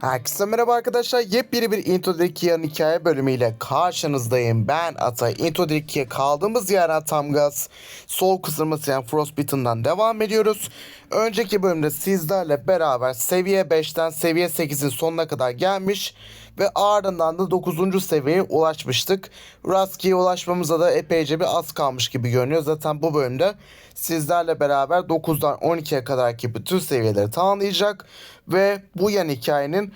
Herkese merhaba arkadaşlar. Yepyeni bir Intro Dirkia'nın hikaye bölümüyle karşınızdayım. Ben Atay. Intro Dirkia kaldığımız yerden tam gaz sol kısırması yani Frostbite'ından devam ediyoruz. Önceki bölümde sizlerle beraber seviye 5'ten seviye 8'in sonuna kadar gelmiş ve ardından da 9. seviyeye ulaşmıştık. Raski'ye ulaşmamıza da epeyce bir az kalmış gibi görünüyor. Zaten bu bölümde sizlerle beraber 9'dan 12'ye kadarki bütün seviyeleri tamamlayacak ve bu yan hikayenin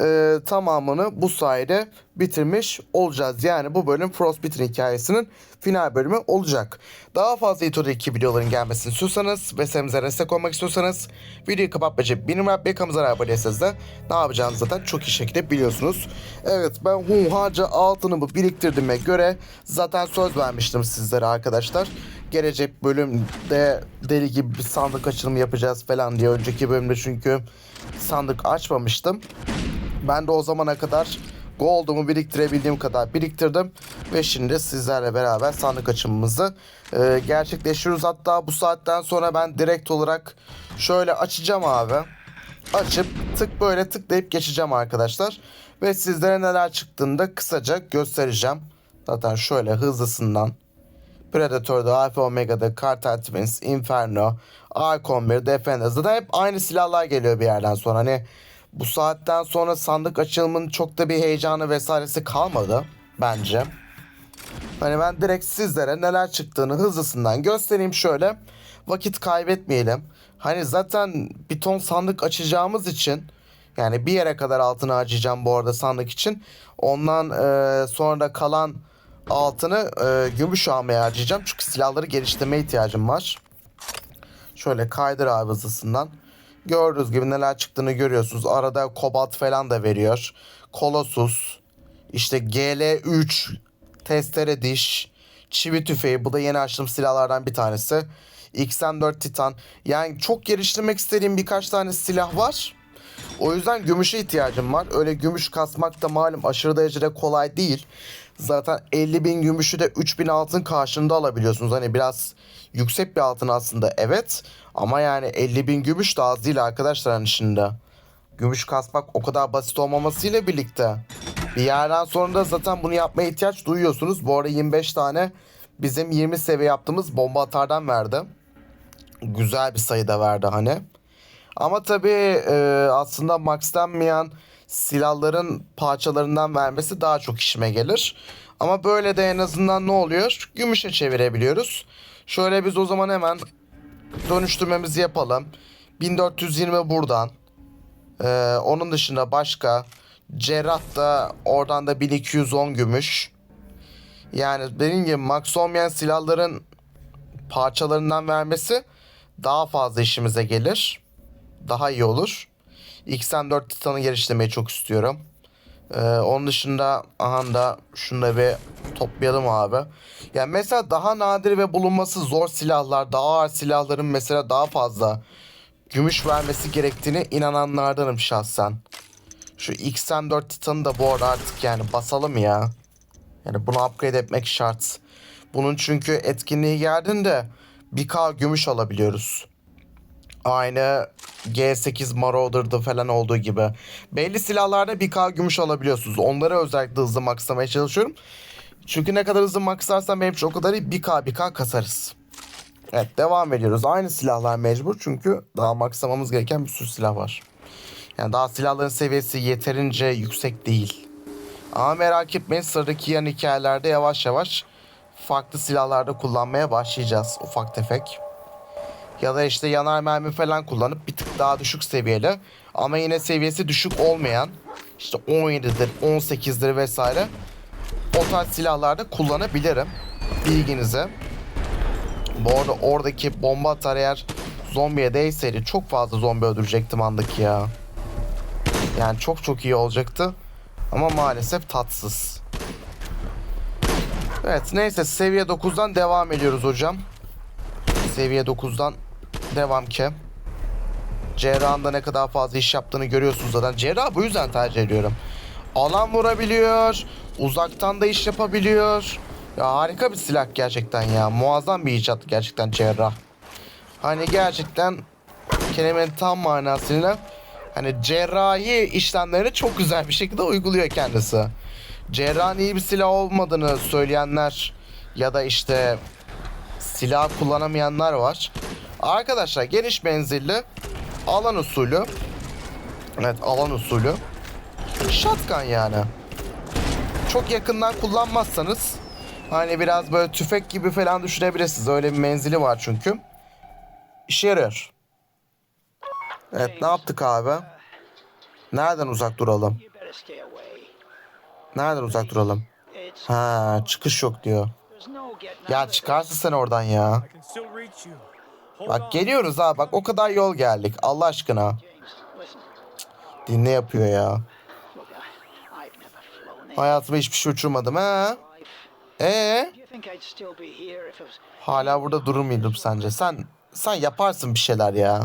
e, tamamını bu sayede bitirmiş olacağız. Yani bu bölüm Frostbite'in hikayesinin final bölümü olacak. Daha fazla Ito'da 2 videoların gelmesini istiyorsanız ve serimize destek olmak istiyorsanız videoyu kapatmayacak benim ve kanalımıza abone değilseniz de ne yapacağınızı zaten çok iyi şekilde biliyorsunuz. Evet ben hunharca altınımı biriktirdiğime göre zaten söz vermiştim sizlere arkadaşlar. Gelecek bölümde deli gibi bir sandık açılımı yapacağız falan diye önceki bölümde çünkü sandık açmamıştım. Ben de o zamana kadar Gold'umu biriktirebildiğim kadar biriktirdim. Ve şimdi sizlerle beraber sandık açımımızı e, gerçekleştiriyoruz. Hatta bu saatten sonra ben direkt olarak şöyle açacağım abi. Açıp tık böyle tıklayıp geçeceğim arkadaşlar. Ve sizlere neler çıktığını da kısaca göstereceğim. Zaten şöyle hızlısından. Predator'da, Alpha Omega'da, Cartel Twins, Inferno, Archon 1, Defender. Zaten hep aynı silahlar geliyor bir yerden sonra. Hani bu saatten sonra sandık açılımının çok da bir heyecanı vesairesi kalmadı bence. Hani ben direkt sizlere neler çıktığını hızlısından göstereyim şöyle. Vakit kaybetmeyelim. Hani zaten bir ton sandık açacağımız için yani bir yere kadar altını harcayacağım bu arada sandık için. Ondan e, sonra kalan altını e, gümüş almaya harcayacağım. Çünkü silahları geliştirmeye ihtiyacım var. Şöyle kaydır abi hızlısından. Gördüğünüz gibi neler çıktığını görüyorsunuz. Arada kobalt falan da veriyor. Colossus, işte GL3, testere diş, çivi tüfeği. Bu da yeni açtığım silahlardan bir tanesi. XM4 Titan. Yani çok geliştirmek istediğim birkaç tane silah var. O yüzden gümüşe ihtiyacım var. Öyle gümüş kasmak da malum aşırı derecede kolay değil. Zaten 50 bin gümüşü de 3000 altın karşılığında alabiliyorsunuz. Hani biraz yüksek bir altın aslında evet. Ama yani 50 bin gümüş de az değil arkadaşlar hani şimdi. Gümüş kasmak o kadar basit olmamasıyla birlikte. Bir yerden sonra da zaten bunu yapmaya ihtiyaç duyuyorsunuz. Bu arada 25 tane bizim 20 seviye yaptığımız bomba atardan verdi. Güzel bir sayıda verdi hani. Ama tabii e, aslında maxlanmayan silahların parçalarından vermesi daha çok işime gelir. Ama böyle de en azından ne oluyor? Gümüşe çevirebiliyoruz. Şöyle biz o zaman hemen dönüştürmemizi yapalım. 1420 buradan. Ee, onun dışında başka. Cerrah da oradan da 1210 gümüş. Yani dediğim gibi max olmayan silahların parçalarından vermesi daha fazla işimize gelir. Daha iyi olur. XM4 Titan'ı geliştirmeyi çok istiyorum. Ee, onun dışında aha da şunu da bir toplayalım abi. Yani mesela daha nadir ve bulunması zor silahlar, daha ağır silahların mesela daha fazla gümüş vermesi gerektiğini inananlardanım şahsen. Şu XM4 Titan'ı da bu arada artık yani basalım ya. Yani bunu upgrade etmek şart. Bunun çünkü etkinliği geldiğinde 1K gümüş alabiliyoruz. Aynı G8 Marauder'da falan olduğu gibi. Belli silahlarda 1K gümüş alabiliyorsunuz. Onları özellikle hızlı maxlamaya çalışıyorum. Çünkü ne kadar hızlı maxlarsam benim için o kadar iyi 1K 1K kasarız. Evet devam ediyoruz. Aynı silahlar mecbur çünkü daha maxlamamız gereken bir sürü silah var. Yani daha silahların seviyesi yeterince yüksek değil. Ama merak etmeyin sıradaki yan hikayelerde yavaş yavaş farklı silahlarda kullanmaya başlayacağız ufak tefek. Ya da işte yanar mermi falan kullanıp bir tık daha düşük seviyeli ama yine seviyesi düşük olmayan işte 17'dir 18'dir vesaire o tarz silahlarda kullanabilirim. Bilginize. Bu arada oradaki bomba atar eğer zombiye değseydi çok fazla zombi öldürecektim andaki ya. Yani çok çok iyi olacaktı. Ama maalesef tatsız. Evet neyse seviye 9'dan devam ediyoruz hocam. Seviye 9'dan devam ki. Cerrah'ın da ne kadar fazla iş yaptığını görüyorsunuz zaten. Cerrah bu yüzden tercih ediyorum. Alan vurabiliyor. Uzaktan da iş yapabiliyor. Ya harika bir silah gerçekten ya. Muazzam bir icat gerçekten Cerrah. Hani gerçekten kelimenin tam manasıyla hani cerrahi işlemlerini çok güzel bir şekilde uyguluyor kendisi. Cerrahın iyi bir silah olmadığını söyleyenler ya da işte silah kullanamayanlar var. Arkadaşlar geniş menzilli alan usulü. Evet alan usulü. Shotgun yani. Çok yakından kullanmazsanız Hani biraz böyle tüfek gibi falan düşünebilirsiniz. Öyle bir menzili var çünkü. İşe yarıyor Evet ne yaptık abi? Nereden uzak duralım. Nereden uzak duralım? Ha çıkış yok diyor. Ya çıkarsın sen oradan ya Bak geliyoruz ha bak o kadar yol geldik Allah aşkına. Dinle yapıyor ya Hayatımda hiçbir şey uçurmadım ha. Ee Hala burada durur muydum sence? Sen sen yaparsın bir şeyler ya.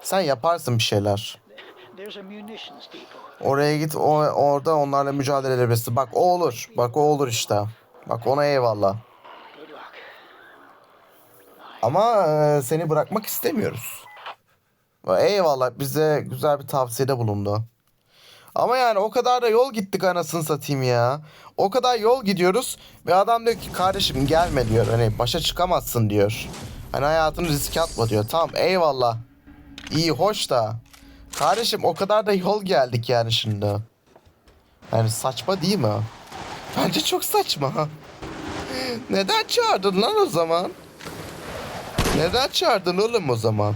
Sen yaparsın bir şeyler. Oraya git o, orada onlarla mücadele edebilirsin. Bak o olur. Bak o olur işte. Bak ona eyvallah. Ama seni bırakmak istemiyoruz. Eyvallah bize güzel bir tavsiyede bulundu. Ama yani o kadar da yol gittik anasını satayım ya. O kadar yol gidiyoruz ve adam diyor ki kardeşim gelme diyor. Hani başa çıkamazsın diyor. Hani hayatını riske atma diyor. Tamam eyvallah. İyi hoş da. Kardeşim o kadar da yol geldik yani şimdi. Yani saçma değil mi? Bence çok saçma. Neden çağırdın lan o zaman? Neden çağırdın oğlum o zaman?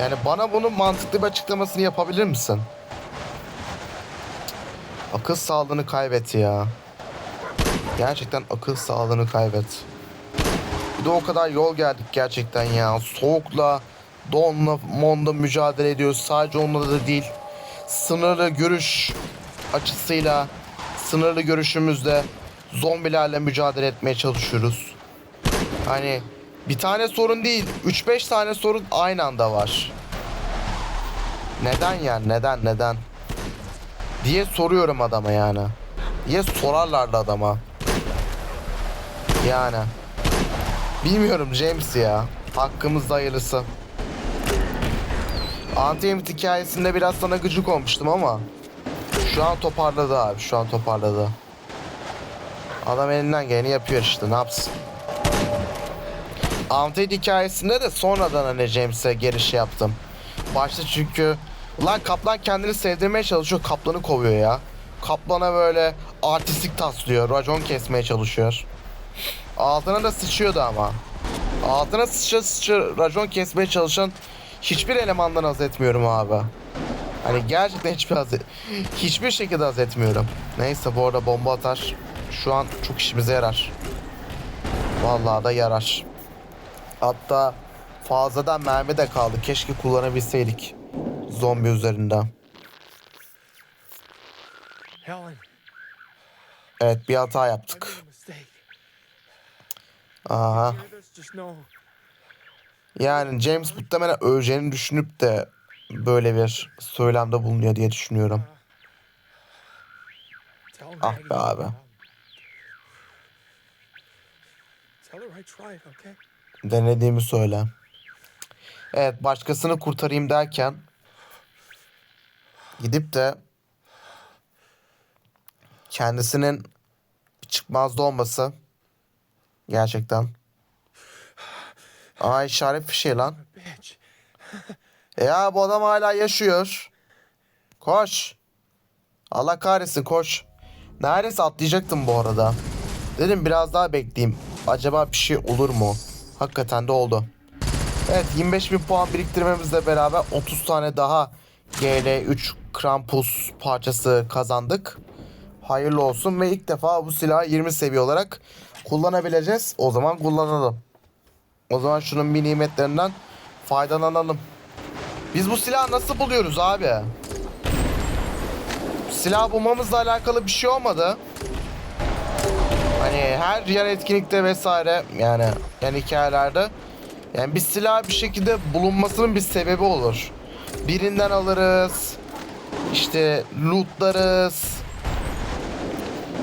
Yani bana bunun mantıklı bir açıklamasını yapabilir misin? Akıl sağlığını kaybet ya. Gerçekten akıl sağlığını kaybet. Bir de o kadar yol geldik gerçekten ya. Soğukla, donla, monda mücadele ediyoruz. Sadece onunla da değil. Sınırlı görüş açısıyla, sınırlı görüşümüzde zombilerle mücadele etmeye çalışıyoruz. Hani bir tane sorun değil, 3-5 tane sorun aynı anda var. Neden yani? Neden? Neden? Diye soruyorum adama yani. Diye sorarlardı adama. Yani. Bilmiyorum James ya. Hakkımızda hayırlısı. Anti-Emit hikayesinde biraz sana gıcık olmuştum ama şu an toparladı abi. Şu an toparladı. Adam elinden geleni yapıyor işte. Ne yapsın? Anti hikayesinde de sonradan hani James'e geri şey yaptım. Başta çünkü Ulan kaplan kendini sevdirmeye çalışıyor. Kaplanı kovuyor ya. Kaplana böyle artistik taslıyor. Racon kesmeye çalışıyor. Altına da sıçıyordu ama. Altına sıça sıça racon kesmeye çalışan hiçbir elemandan haz etmiyorum abi. Hani gerçekten hiçbir haz hiçbir şekilde haz etmiyorum. Neyse bu arada bomba atar. Şu an çok işimize yarar. Vallahi da yarar. Hatta fazladan mermi de kaldı. Keşke kullanabilseydik. Zombi üzerinde. Helen, Evet bir hata yaptık. Aha. Yani James muhtemelen öleceğini düşünüp de böyle bir söylemde bulunuyor diye düşünüyorum. Ah be abi. Tell her I tried, okay? Denediğimi söyle. Evet başkasını kurtarayım derken gidip de kendisinin çıkmazda olması gerçekten Aa işaret bir şey lan. E ya bu adam hala yaşıyor. Koş. Allah kahretsin koş. Neredeyse atlayacaktım bu arada. Dedim biraz daha bekleyeyim. Acaba bir şey olur mu? Hakikaten de oldu. Evet 25 bin puan biriktirmemizle beraber 30 tane daha GL3 Krampus parçası kazandık. Hayırlı olsun ve ilk defa bu silahı 20 seviye olarak kullanabileceğiz. O zaman kullanalım. O zaman şunun bir nimetlerinden faydalanalım. Biz bu silahı nasıl buluyoruz abi? Silah bulmamızla alakalı bir şey olmadı. Hani her yan etkinlikte vesaire yani yan hikayelerde yani bir silah bir şekilde bulunmasının bir sebebi olur. Birinden alırız. işte lootlarız.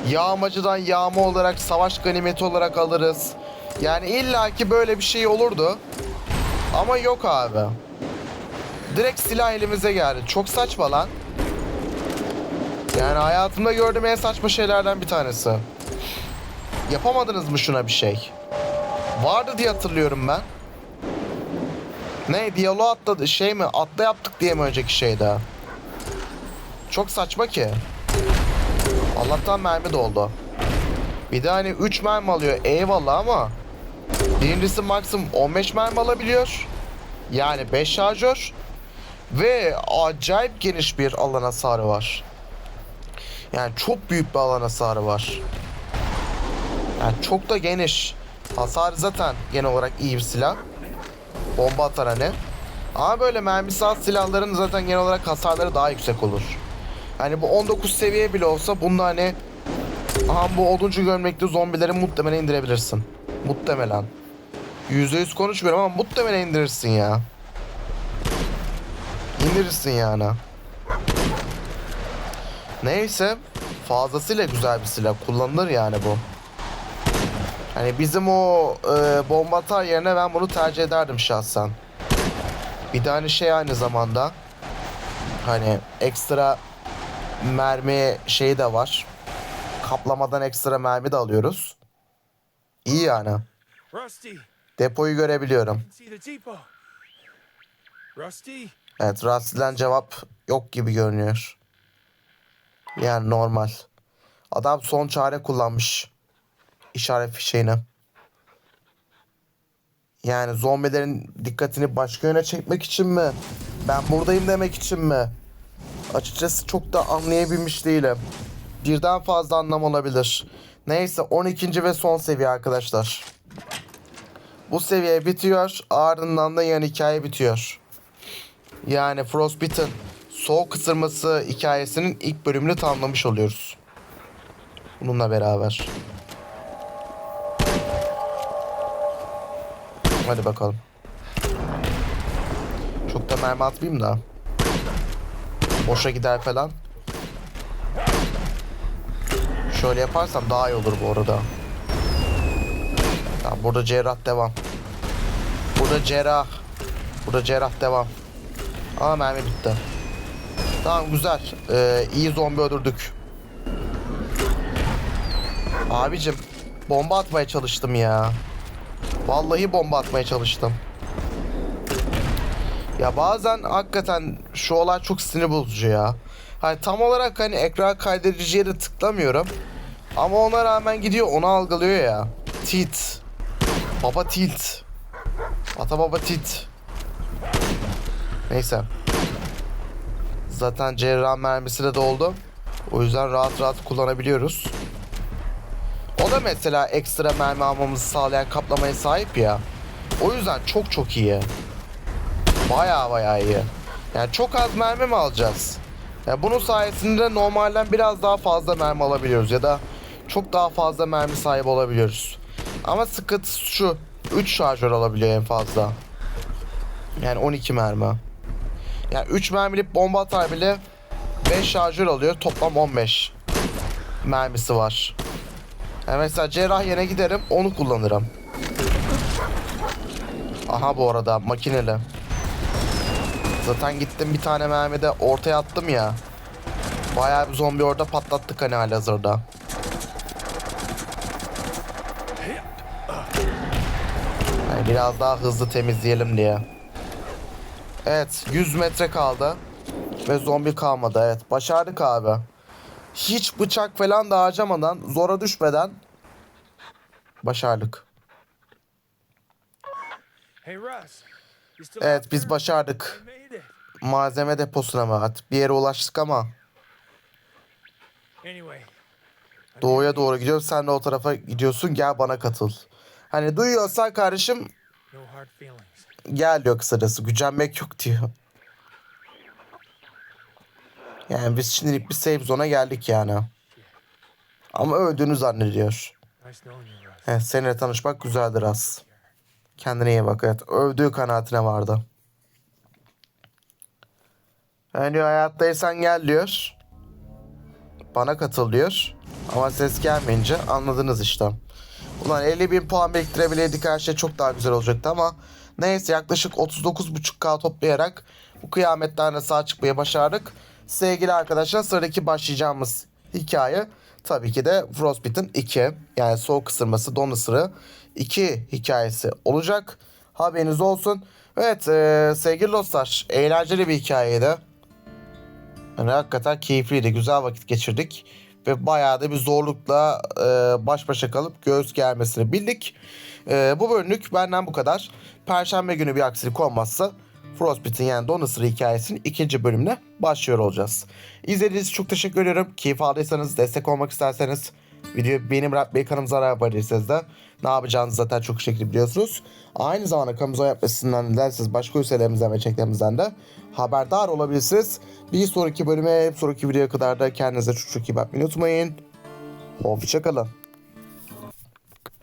Yağmacıdan yağma olarak savaş ganimeti olarak alırız. Yani illaki böyle bir şey olurdu. Ama yok abi. Direkt silah elimize geldi. Çok saçma lan. Yani hayatımda gördüğüm en saçma şeylerden bir tanesi. Yapamadınız mı şuna bir şey? Vardı diye hatırlıyorum ben. Ne diyaloğu atladı şey mi atla yaptık diye mi önceki şeyde? Çok saçma ki. Allah'tan mermi doldu. Bir de hani 3 mermi alıyor eyvallah ama birincisi maksimum 15 mermi alabiliyor. Yani 5 şarjör ve acayip geniş bir alan hasarı var. Yani çok büyük bir alan hasarı var. Yani çok da geniş. Hasar zaten genel olarak iyi bir silah. Bomba atar hani. Ama böyle mermisi az silahların zaten genel olarak hasarları daha yüksek olur. Hani bu 19 seviye bile olsa bunda hani Aha bu oduncu gömlekli zombileri muhtemelen indirebilirsin. Muhtemelen. %100 konuşmuyorum ama muhtemelen indirirsin ya. İndirirsin yani. Neyse. Fazlasıyla güzel bir silah. Kullanılır yani bu. Hani bizim o e, bomba atar yerine ben bunu tercih ederdim şahsen. Bir tane şey aynı zamanda. Hani ekstra mermi şeyi de var. Kaplamadan ekstra mermi de alıyoruz. İyi yani. Rusty, Depoyu görebiliyorum. Rusty, Evet Rusty'den cevap yok gibi görünüyor. Yani normal. Adam son çare kullanmış. İşaret fişeğini. Yani zombilerin dikkatini başka yöne çekmek için mi? Ben buradayım demek için mi? Açıkçası çok da anlayabilmiş değilim. Birden fazla anlam olabilir. Neyse 12. ve son seviye arkadaşlar. Bu seviye bitiyor. Ardından da yan hikaye bitiyor. Yani Frostbite'ın soğuk ısırması hikayesinin ilk bölümünü tamamlamış oluyoruz. Bununla beraber. Hadi bakalım. Çok da mermi atmayayım da. Boşa gider falan. Şöyle yaparsam daha iyi olur bu arada. Tamam burada cerrah devam. Burada cerrah. Burada cerrah devam. Aa mermi bitti. Tamam güzel. Ee, iyi zombi öldürdük. Abicim bomba atmaya çalıştım ya. Vallahi bomba atmaya çalıştım. Ya bazen hakikaten şu olay çok sinir bozucu ya. Hani tam olarak hani ekran kaydediciye de tıklamıyorum. Ama ona rağmen gidiyor onu algılıyor ya. Tilt. Baba tilt. Ata baba tilt. Neyse. Zaten cerrah mermisi de doldu. O yüzden rahat rahat kullanabiliyoruz. O da mesela ekstra mermi almamızı sağlayan kaplamaya sahip ya. O yüzden çok çok iyi. Baya baya iyi. Yani çok az mermi mi alacağız? Yani bunun sayesinde normalden biraz daha fazla mermi alabiliyoruz ya da çok daha fazla mermi sahibi olabiliyoruz. Ama sıkıntısı şu. 3 şarjör alabiliyor en fazla. Yani 12 mermi. Yani 3 mermilik bomba atar bile 5 şarjör alıyor. Toplam 15 mermisi var. Yani mesela cerrah yerine giderim onu kullanırım. Aha bu arada makineli. Zaten gittim bir tane mermide ortaya attım ya. Bayağı bir zombi orada patlattık hani halihazırda. Yani biraz daha hızlı temizleyelim diye. Evet 100 metre kaldı. Ve zombi kalmadı evet. Başardık abi. Hiç bıçak falan da harcamadan zora düşmeden başardık. Evet biz başardık. Malzeme deposuna mı at? Bir yere ulaştık ama doğuya doğru gidiyoruz. Sen de o tarafa gidiyorsun. Gel bana katıl. Hani duyuyorsan kardeşim gel diyor kısacası. Gücenmek yok diyor. Yani biz şimdilik bir safe zone'a geldik yani. Ama öldüğünü zannediyor. Evet, seninle tanışmak güzeldir az. Kendine iyi bak. Evet, övdüğü kanaatine vardı. Yani hayattaysan gel diyor. Bana katıl diyor. Ama ses gelmeyince anladınız işte. Ulan 50 bin puan biriktirebilirdik her şey çok daha güzel olacaktı ama neyse yaklaşık 39.5k toplayarak Bu kıyametten de sağ çıkmayı başardık. Sevgili arkadaşlar sıradaki başlayacağımız hikaye tabii ki de Frostbite'in 2 yani soğuk ısırması don ısırı 2 hikayesi olacak. Haberiniz olsun. Evet e, sevgili dostlar eğlenceli bir hikayeydi. Yani hakikaten keyifliydi. Güzel vakit geçirdik. Ve bayağı da bir zorlukla e, baş başa kalıp göğüs gelmesini bildik. E, bu bölümlük benden bu kadar. Perşembe günü bir aksilik olmazsa Frostbite'in yani Don Isırı hikayesinin ikinci bölümüne başlıyor olacağız. İzlediğiniz için çok teşekkür ediyorum. Keyif aldıysanız, destek olmak isterseniz videoyu beğenip bırakmayı, kanalımıza abone değilseniz de ne yapacağınızı zaten çok şekilde biliyorsunuz. Aynı zamanda kanalımıza yapmasından dilerseniz başka ülkelerimizden ve çeklerimizden de haberdar olabilirsiniz. Bir sonraki bölüme, bir sonraki videoya kadar da kendinize çok çok iyi bakmayı unutmayın. Hoşçakalın.